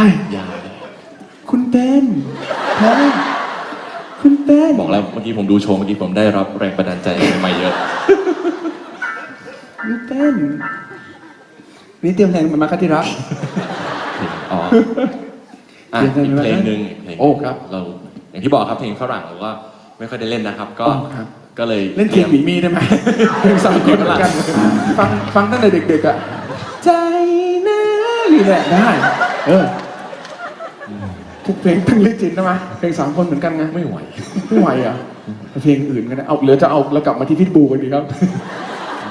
ายยาคุณเป็นแพงคุณเป็นบอกแล้วเมื่อกี้ผมดูโชว์เมื่อกี้ผมได้รับแรงบันดาลใจใหม่ๆเยอะ คุณเป็นนี่เตรียมเพลงมาไหมาครับที่รัก อ๋ออะเปลี่อียนกเพเพลลงงไหมหนึ่งอีกเพลงโอ้ครับเราอย่างที่บอกครับเพลงฝรั่งเราก็ไม่ค่อยได้เล่นนะครับ ก็อ๋อครับ ก็เลยเล่นเกมหมีมีได้ไหมเพลงสามคนเหมือนกัน ฟังฟังตั้งแต่เด็กๆอะ ใจนะนี่แหละได้ เออ ทุกเพลงทั้งลิจินนะมาเพลงสามคนเหมือนกันไงไม่ไหว ไม่ไหวเหรอะเพลงอื่นกันนะเอาเหลือจะเอาแล้วกลับมาที่พิทบูกันดีครับ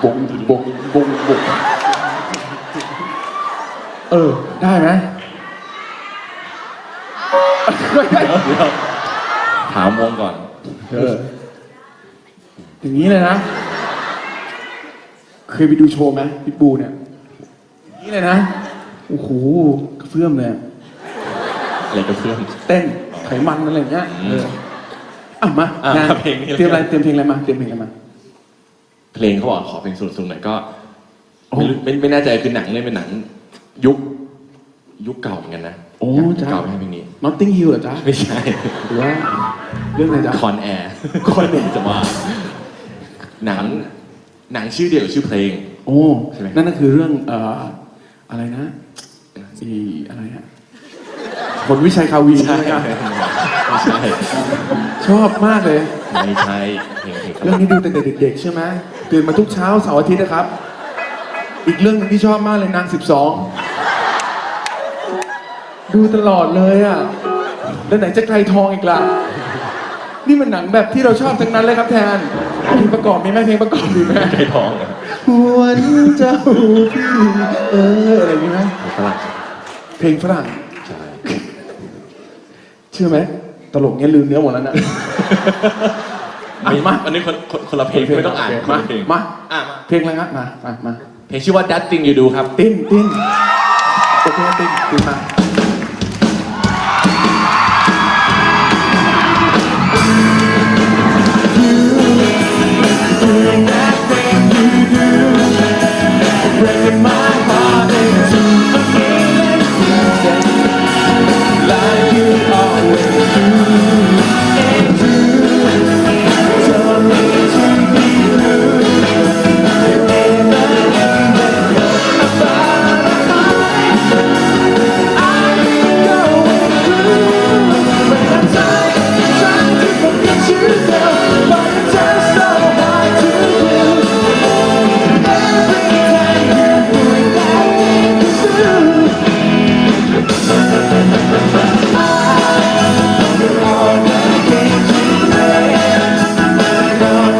บงบงบงบงเออ ได้ไหมเดี๋ยวถามวงก่อน เออ อย่างนี้เลยนะ เคยไปดูโชว์ไหมพิทบูเนี่ยอย่างนี้เลยนะ โอ้โหกระเพื่อมเลย อะอะไรกับเพื่อนเต้นไขมันอะไรอย่างเงี้ยอืมเอออะมาอะงานเพลงนี้เลย เตรียมอะไรเตรียมเพลงอะไรมาเตรียมเพลงอะไรมา เพลงเขาบอกขอเพลงสนุกๆหน่อยก็โอ้ไม่รู้ไม่ไม่แน่ใจคือหนังเนี่ยเป็นหนัง ยุค ยุคเก่าเหมือนกันนะโอ้ยุคจ้าเก่าไหมเพลงนี้ Notting Hill เหรอจ๊ะไม่ใช่หรือว่าเรื่องอะไรจ๊ะ คอนแอร์ Con Air จะว่า หนัง หนังชื่อเดียวกับชื่อเพลง โอ้ใช่ไหม นั่นก็คือเรื่องเอ่ออะไรนะอีอะไรฮะ ผลวิชัยคาวีใช่ไหมครับไม่ใช่ชอบมากเลย ไม่ใช่เพลงเพลงเรื่องนี้ดูตั้งแต่เด็กๆใช่ไหมตื่นมาทุกเช้าเสาร์อาทิตย์นะครับ อีกเรื่องหนึงที่ชอบมากเลยนางสิบสองดูตลอดเลยอะแล้วไหนจะไกลทองอีกล่ะ นี่มันหนังแบบที่เราชอบทั้งนั้นเลยครับแทนเพลงประกอบมีไหมเพลงประกอบมีไหมไก่ทองอะหวนเจ้าพี่เอออะไรอย่างนี้ไหมฝรั่งเพลงฝรั่งใช่ เชื่อไหมตลกเนี้ยลืมเนื้อหมดแล้วนะอะไม่มาอันนี้คนคนคนละเพลงไม่ต้องอ่านโเคคนมาละเพลง มาอะมาเพลงอะไรครับมามามาเพลงชื่อว่า That Thing You Do ครับ ติ้นติ้นโอเคติ้นติ้นมา now